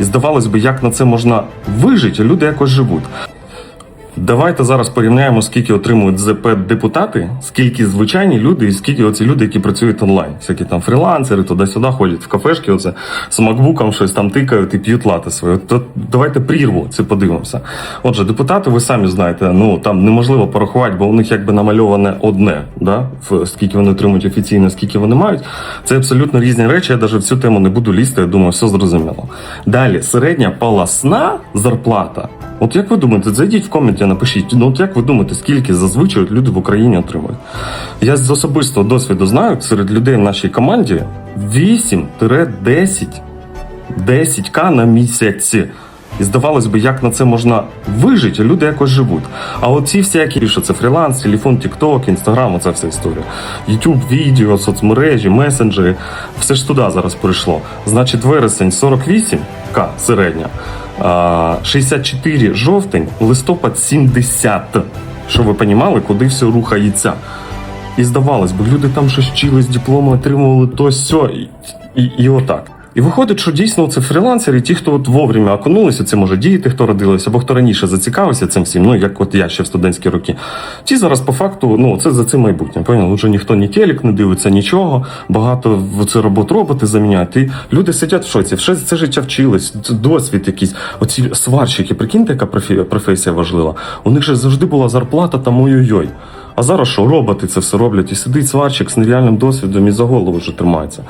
І здавалось би, як на це можна вижити, люди якось живуть. Давайте зараз порівняємо, скільки отримують ЗП депутати, скільки звичайні люди, і скільки оці люди, які працюють онлайн. Всякі там фрілансери, туди-сюди ходять в кафешки, оце з макбуком щось там тикають і п'ють лати своє. То давайте прірву це подивимося. Отже, депутати, ви самі знаєте, ну там неможливо порахувати, бо у них якби намальоване одне, да? в- скільки вони отримують офіційно, скільки вони мають. Це абсолютно різні речі. Я навіть в цю тему не буду лізти. Я думаю, все зрозуміло. Далі середня полосна зарплата. От як ви думаєте, зайдіть в коменті, напишіть. Ну от як ви думаєте, скільки зазвичай люди в Україні отримують? Я з особистого досвіду знаю, серед людей в нашій команді 8-10 10к на місяць. І здавалось би, як на це можна вижити, люди якось живуть. А оці всякі, що це фріланс, телефон, тікток, інстаграм, оця вся історія. Ютуб, відео, соцмережі, месенджери, все ж туди зараз прийшло. Значить, вересень 48к середня, 64 жовтень, листопад 70. Щоб ви розуміли, куди все рухається. І здавалось би, люди там щось вчились, дипломи отримували то сьо, і, і, і отак. І виходить, що дійсно це фрілансери, ті, хто от вовремя окунулися, це може діти, хто родилися, або хто раніше зацікавився цим всім, ну як от я ще в студентські роки. Ті зараз по факту, ну це за це майбутнє. Поняли? Вже ніхто ні телек не дивиться, нічого. Багато в це робот роботи заміняють. І люди сидять в шоці, все це життя вчились, досвід якийсь. Оці сварщики, прикиньте, яка професія важлива. У них же завжди була зарплата там ой-ой-ой. А зараз що роботи це все роблять, і сидить сварщик з нереальним досвідом і за голову вже тримається.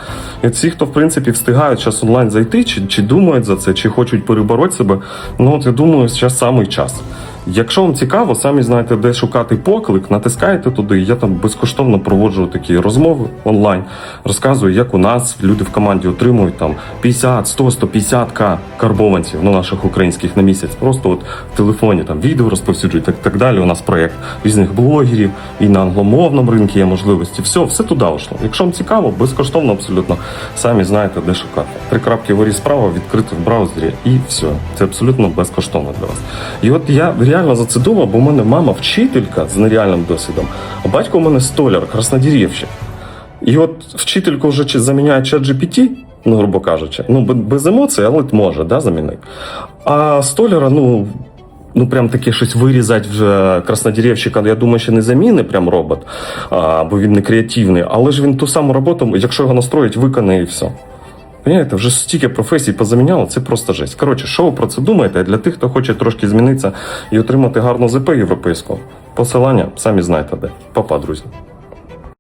І всі, хто в принципі встигають зараз онлайн зайти, чи, чи думають за це, чи хочуть перебороти себе, ну от я думаю, зараз самий час. Якщо вам цікаво, самі знаєте, де шукати поклик, натискаєте туди. Я там безкоштовно проводжу такі розмови онлайн, розказую, як у нас люди в команді отримують там 50, 100, 150 к карбованців, ну наших українських на місяць. Просто от в телефоні там відео розповсюджують, так, так далі. У нас проєкт різних блогерів і на англомовному ринку є можливості. Все, все туди йшло. Якщо вам цікаво, безкоштовно абсолютно самі знаєте, де шукати. Три крапки вгорі справа відкрити в браузері, і все. Це абсолютно безкоштовно для вас. І от я реально за це думав, бо в мене мама вчителька з нереальним досвідом, а батько у мене столяр, краснодірівщик. І от вчительку вже заміняє чат GPT, ну, грубо кажучи, ну без емоцій, але може да, замінити. А столяра, ну. Ну, прям таке щось вирізати вже краснодеревщика, я думаю, ще не заміни прям робот, а, бо він не креативний. Але ж він ту саму роботу, якщо його настроїть, виконає і все. Понимаєте, вже стільки професій позаміняло, це просто жесть. Коротше, що ви про це думаєте? Для тих, хто хоче трошки змінитися і отримати гарну ЗП європейську, посилання самі знаєте де. Папа, друзі.